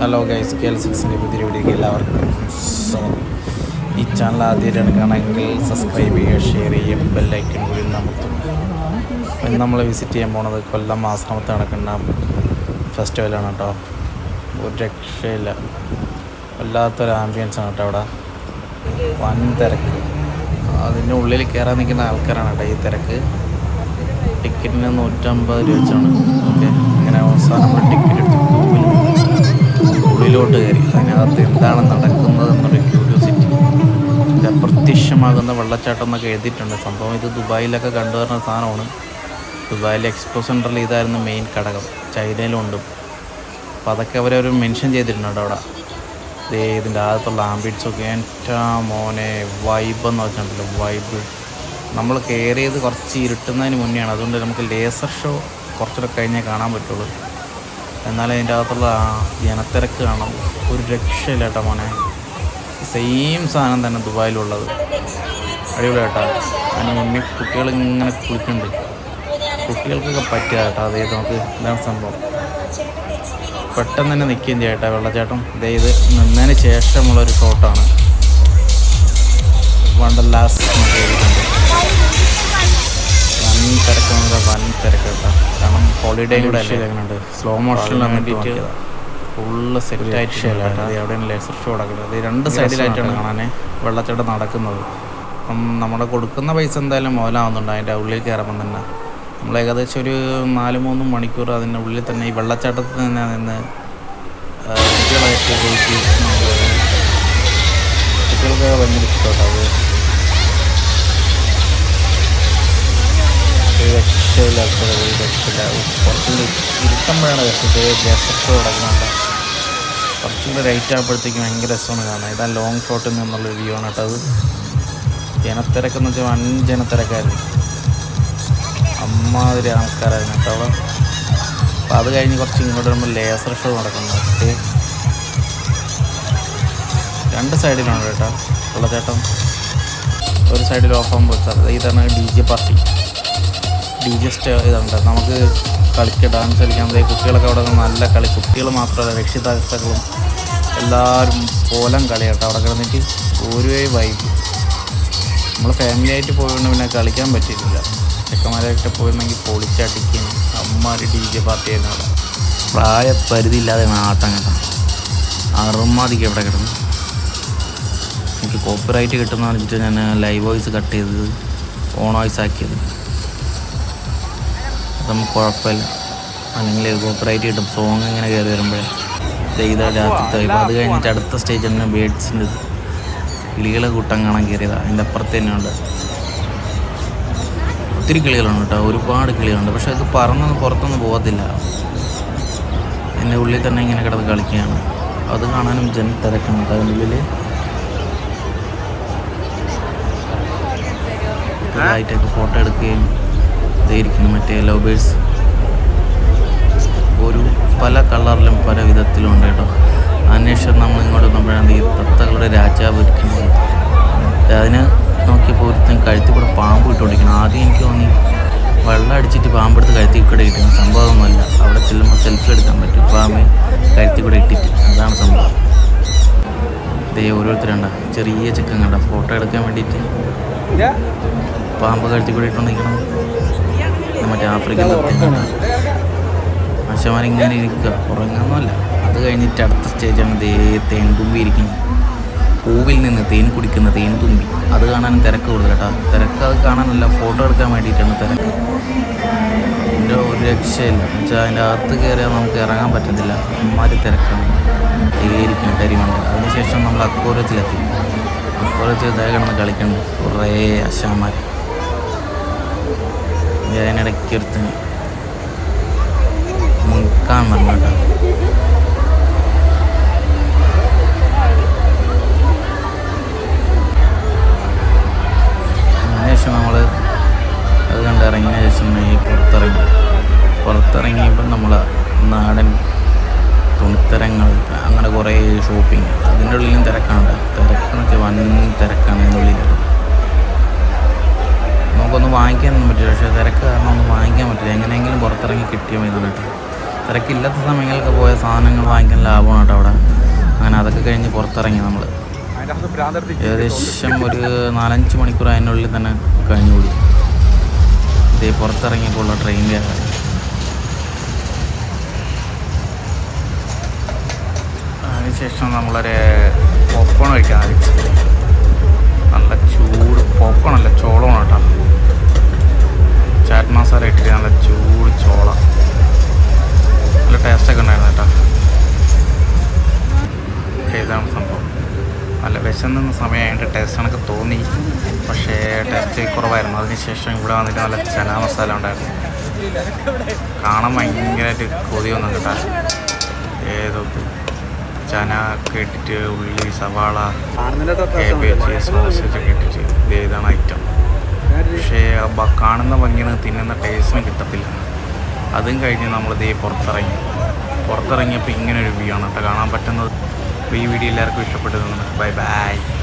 Hello guys K L സിക്സിന്റെ പുതിയ വീഡിയോക്ക് എല്ലാവർക്കും സ്വാഗതം. ഈ ചാനൽ ആദ്യമായിട്ടാണ് കാണാമെങ്കിൽ സബ്സ്ക്രൈബ് ചെയ്യുക ഷെയർ ചെയ്യുക ബെല്ലൈക്കൺ കൂടി നമുക്ക് ഇന്ന് നമ്മൾ വിസിറ്റ് ചെയ്യാൻ പോണത് കൊല്ലം ആശ്രമത്ത് നടക്കുന്ന ഫെസ്റ്റിവലാണ് കേട്ടോ ഒരു രക്ഷയില്ല. വല്ലാത്തൊരു ആംബിയൻസ് ആണ് കേട്ടോ അവിടെ. വൻ തിരക്ക്. അതിന്റെ ഉള്ളിൽ കയറാൻ നിൽക്കുന്ന ആൾക്കാരാണ് കേട്ടോ ഈ തിരക്ക്. ടിക്കറ്റിന് നൂറ്റമ്പത് രൂപ വെച്ചാണ്. ഓക്കെ ഇങ്ങനെ അവസാനം ടിക്കറ്റ് എടുത്ത് ഉള്ളിലോട്ട് കയറി. അതിനകത്ത് എന്താണ് നടക്കുന്നത് എന്നൊരു ക്യൂരിയോസിറ്റി അപ്രത്യക്ഷമാകുന്ന വെള്ളച്ചാട്ടം എന്നൊക്കെ എഴുതിയിട്ടുണ്ട്. സംഭവം ഇത് ദുബായിലൊക്കെ കണ്ടുവരുന്ന സാധനമാണ്. ദുബായിലെ എക്സ്പോ സെന്ററിൽ ഇതായിരുന്നു മെയിൻ ഘടകം. ചൈനയിലുണ്ട്. അപ്പോൾ അതൊക്കെ അവരവർ മെൻഷൻ ചെയ്തിട്ടുണ്ട് അവിടെ. ദേ ഇതിന്റെ ആദ്യത്തുള്ള ആംബിയൻസൊക്കെ എന്റെ മോനെ വൈബ് എന്ന് വെച്ചിട്ടുണ്ടല്ലോ വൈബ് നമ്മൾ കയറിയത് കുറച്ച് ഇരുട്ടുന്നതിന് മുന്നെയാണ്. അതുകൊണ്ട് നമുക്ക് ലേസർ ഷോ കുറച്ചുകൂടെ കഴിഞ്ഞേ കാണാൻ പറ്റുള്ളൂ. എന്നാലും അതിന്റെ അകത്തുള്ള ആ ജനത്തിരക്ക് കാണാം. ഒരു രക്ഷയില്ല മോനെ. സെയിം സാധനം തന്നെ ദുബായിലുള്ളത്. അടിപൊളി കേട്ടോ അതിന് മുന്നേ കുട്ടികൾ ഇങ്ങനെ കുളിക്കുന്നുണ്ട് കുട്ടികൾക്കൊക്കെ പറ്റുക കേട്ടോ അതേ നമുക്ക് ഇതാണ് സംഭവം. പെട്ടെന്ന് തന്നെ നിൽക്കുകയും ചെയ്യട്ടെ വെള്ളച്ചാട്ടം. ഇതേ ഇത് നിന്നതിന് ശേഷമുള്ളൊരു ഷോട്ടാണ് വണ്ടർലാസ് വൻ തിരക്കാണ് വൻ തിരക്ക് കേട്ടോ കാരണം ഹോളിഡേ കൂടെ അല്ലേ? സ്ലോ മോഷനിൽ വേണ്ടിയിട്ട് ഫുള്ള് സെറ്റ് ആയിട്ട് എവിടെയാണ് ലേസർ ഷോ നടക്കുന്നത്? ഇത് രണ്ട് സൈഡിലായിട്ടാണ് കാണാൻ വെള്ളച്ചാട്ടം നടക്കുന്നത്. അപ്പം നമ്മുടെ കൊടുക്കുന്ന പൈസ എന്തായാലും മുതലാവുന്നുണ്ട് അതിന്റെ ഉള്ളിൽ കയറുമ്പം തന്നെ. നമ്മൾ ഏകദേശം ഒരു നാല് മൂന്ന് മണിക്കൂർ അതിന്റെ ഉള്ളിൽ തന്നെ ഈ വെള്ളച്ചാട്ടത്തിൽ തന്നെ നിന്ന് കുട്ടികളായിട്ട് പോയിട്ട് കുട്ടികൾക്ക് ഭയങ്കര ഇഷ്ടമാണ് അത് ഒരു രക്ഷയില്ല അത്ര ഒരു രക്ഷയില്ല കുറച്ചുകൂടി ഇരുട്ടുമ്പോഴാണ് രസത്തെ ദേശത്ത് കിടക്കുന്നുണ്ട് കുറച്ചുകൂടി റൈറ്റ് ആകുമ്പോഴത്തേക്കും ഭയങ്കര രസമാണ് കാണാൻ. ഇതാ ലോങ് ഷോട്ടിൽ നിന്നുള്ള വ്യൂ ആണ് കേട്ടോ അത്. ജനത്തിരക്കെന്ന് വെച്ചാൽ വൻ ജനത്തിരക്കായിരുന്നു. അമ്മാതിരി ആൾക്കാരായിരുന്നു കേട്ടോ അവിടെ. അപ്പോൾ അത് കഴിഞ്ഞ് കുറച്ച് ഇങ്ങോട്ട് വരുമ്പോൾ ലേസർ ഷോ നടക്കുന്നത് ഓക്കെ രണ്ട് സൈഡിലുണ്ട് കേട്ടോ. ഒരു സൈഡിൽ ഓഫ് ആകുമ്പോൾ ഇതാണ് D J party D J ഇതുണ്ട്. നമുക്ക് കളിക്കുക ഡാൻസ് കളിക്കാൻ കുട്ടികളൊക്കെ അവിടെ നല്ല കളി. കുട്ടികൾ മാത്രമല്ല രക്ഷിതാക്കളും എല്ലാവരും പോലം കളി കേട്ടോ അവിടെ കിടന്നിട്ട്. ഒരു വൈബ് നമ്മൾ ഫാമിലി ആയിട്ട് പോയതുകൊണ്ട് പിന്നെ കളിക്കാൻ പറ്റിയിട്ടില്ല. ചെക്കന്മാരായിട്ട് പോയിരുന്നെങ്കിൽ പൊളിച്ചടിക്കും. അമ്മമാര് ഡി ജെ പാർട്ടി ആയിരുന്നു അവിടെ. പ്രായപരിധി ഇല്ലാതെ ആട്ടം കേട്ടോ. അറുമാതിക്ക് എവിടെ കിടന്നു. എനിക്ക് കോപ്പിറൈറ്റ് കിട്ടുന്ന പറഞ്ഞിട്ട് ഞാൻ ലൈവ് വോയിസ് കട്ട് ചെയ്തത്. ഓൺ വോയിസ് ആക്കിയത്. നമുക്ക് കുഴപ്പമില്ല. അല്ലെങ്കിൽ കോപ്പറേറ്റ് കിട്ടും. സോങ് ഇങ്ങനെ കയറി വരുമ്പോഴേ. ചെയ്ത രാത്രിത്തെ ഇപ്പോൾ അത് കഴിഞ്ഞിട്ട് അടുത്ത സ്റ്റേജ് തന്നെ ബേഡ്സിന്റെ കിളികളെ കൂട്ടം കാണാൻ കയറിയതാണ് അതിന്റെ അപ്പുറത്ത് തന്നെയുണ്ട്. ഒത്തിരി കിളികളുണ്ട് കേട്ടോ. ഒരുപാട് കിളികളുണ്ട്. പക്ഷേ അത് പറന്നൊന്നും പുറത്തൊന്നും പോകത്തില്ല. എന്റെ ഉള്ളിൽ തന്നെ ഇങ്ങനെ കിടന്ന് കളിക്കുകയാണ്. അത് കാണാനും ജന തിരക്കാണ്. അതിന്റെ ആയിട്ടൊക്കെ ഫോട്ടോ എടുക്കുകയും ഇതായിരിക്കുന്നു മറ്റേ ലവേഴ്സ് ഒരു പല കളറിലും പല വിധത്തിലും ഉണ്ട് കേട്ടോ. അന്വേഷണം നമ്മൾ ഇങ്ങോട്ട് വന്നപ്പോഴാണ് ഈ തത്തകളുടെ രാജാവ് ഇരിക്കുന്നത്. അതിന് നോക്കിയപ്പോൾ ഒരുത്തൻ കഴുത്തിൽ കൂടെ പാമ്പ് ഇട്ടുകൊണ്ടിരിക്കണം ആദ്യം എനിക്ക് തോന്നി വെള്ളം അടിച്ചിട്ട് പാമ്പെടുത്ത് കഴുത്തിൽ കൂടെ ഇട്ടിരുന്നു സംഭവമൊന്നുമല്ല. അവിടെ ചെല്ലുമ്പോൾ സെൽഫി എടുക്കാൻ പറ്റും. പാമ്പ് കഴുത്തിൽ കൂടെ ഇട്ടിട്ട് അതാണ് സംഭവം. ഇതേ ഓരോരുത്തരുണ്ട ചെറിയ ചെക്കൻ കണ്ട? ഫോട്ടോ എടുക്കാൻ വേണ്ടിയിട്ട് പാമ്പ് കഴുത്തിൽ കൂടെ ഇട്ടുകൊണ്ടിരിക്കണം മറ്റേ ആഫ്രിക്കൻ മനുഷ്യന്മാരിങ്ങനെ ഇരിക്കുക. ഉറങ്ങാന്നല്ല അത് കഴിഞ്ഞിട്ട് അടുത്ത സ്റ്റേജാണ് ദേ തേൻ തുമ്പി ഇരിക്കുന്നത് പൂവിൽ നിന്ന് തേൻ കുടിക്കുന്ന തേൻ തുമ്പി. അത് കാണാൻ തിരക്ക് കൂടുതൽ കേട്ടോ. തിരക്ക് അത് കാണാനല്ല ഫോട്ടോ എടുക്കാൻ വേണ്ടിയിട്ടാണ് തിരക്ക്. എന്റെ ഒരു രക്ഷയില്ല. എന്നുവെച്ചാൽ അതിന്റെ അകത്ത് കയറിയാൽ നമുക്ക് ഇറങ്ങാൻ പറ്റത്തില്ല. അമ്മാതിരി തിരക്കാണ്. ഏരിക്കും കരിമണ്ട് അതിനുശേഷം നമ്മൾ അക്കോരത്തിലെത്തി അക്കോരത്തിൽ ഇതേ കിടന്ന് കളിക്കുന്നുണ്ട്. കുറേ അശാന്മാർ അതിനിടയ്ക്ക് എടുത്ത് മുക്കാൻ പറഞ്ഞു കേട്ടോ. അതിനുശേഷം നമ്മൾ അത് കണ്ടിറങ്ങിയ ശേഷം ഈ പുറത്തിറങ്ങി. പുറത്തിറങ്ങിയപ്പോൾ നമ്മൾ നാടൻ തുണിത്തരങ്ങൾ അങ്ങനെ കുറേ ഷോപ്പിംഗ് അതിന്റെ ഉള്ളിലും തിരക്കാണ് തിരക്കണൊക്കെ വൻ തിരക്കാണ് അതിന്റെ ഉള്ളിൽ നമുക്കൊന്നും വാങ്ങിക്കാനൊന്നും പറ്റില്ല. പക്ഷേ തിരക്ക് കാരണം ഒന്നും വാങ്ങിക്കാൻ പറ്റില്ല. എങ്ങനെയെങ്കിലും പുറത്തിറങ്ങി കിട്ടിയ മതി കേട്ടോ. തിരക്കില്ലാത്ത സമയങ്ങളിലൊക്കെ പോയ സാധനങ്ങൾ വാങ്ങിക്കാൻ ലാഭമാണ് കേട്ടോ അവിടെ. അങ്ങനെ അതൊക്കെ കഴിഞ്ഞ് പുറത്തിറങ്ങി നമ്മൾ ഏകദേശം ഒരു നാലഞ്ച് മണിക്കൂർ അതിനുള്ളിൽ തന്നെ കഴിഞ്ഞുകൂടി ഇതേ പുറത്തിറങ്ങിയപ്പോൾ കയറാൻ അതിനുശേഷം നമ്മളൊരു പോപ്കോൺ കഴിക്കാൻ ആരംഭിച്ചു. നല്ല വിശന്ന സമയമായിട്ട് ടേസ്റ്റ് കണക്ക് തോന്നി. പക്ഷേ ടേസ്റ്റ് കുറവായിരുന്നു. അതിനുശേഷം ഇവിടെ വന്നിട്ട് നല്ല ചന മസാല ഉണ്ടായിരുന്നു കാണാൻ ഭയങ്കരമായിട്ട് കൊതി വന്നു കേട്ടോ ഏതോ ചന ഒക്കെ ഇട്ടിട്ട് ഉള്ളി സവാള കേബേജ് സോസേജ് ഒക്കെ ഇട്ടിട്ട് ഐറ്റം പക്ഷേ കാണുന്ന ഭംഗിന് തിന്നുന്ന ടേസ്റ്റിന് കിട്ടത്തില്ല. അതും കഴിഞ്ഞ് നമ്മളിതേ പുറത്തിറങ്ങി. പുറത്തിറങ്ങിയപ്പോൾ ഇങ്ങനെ ഒരു വ്യൂ ആണ് കേട്ടോ. കാണാൻ പറ്റുന്നത് അപ്പോൾ ഈ വീഡിയോ എല്ലാവർക്കും ഇഷ്ടപ്പെട്ടു ബൈ ബൈ.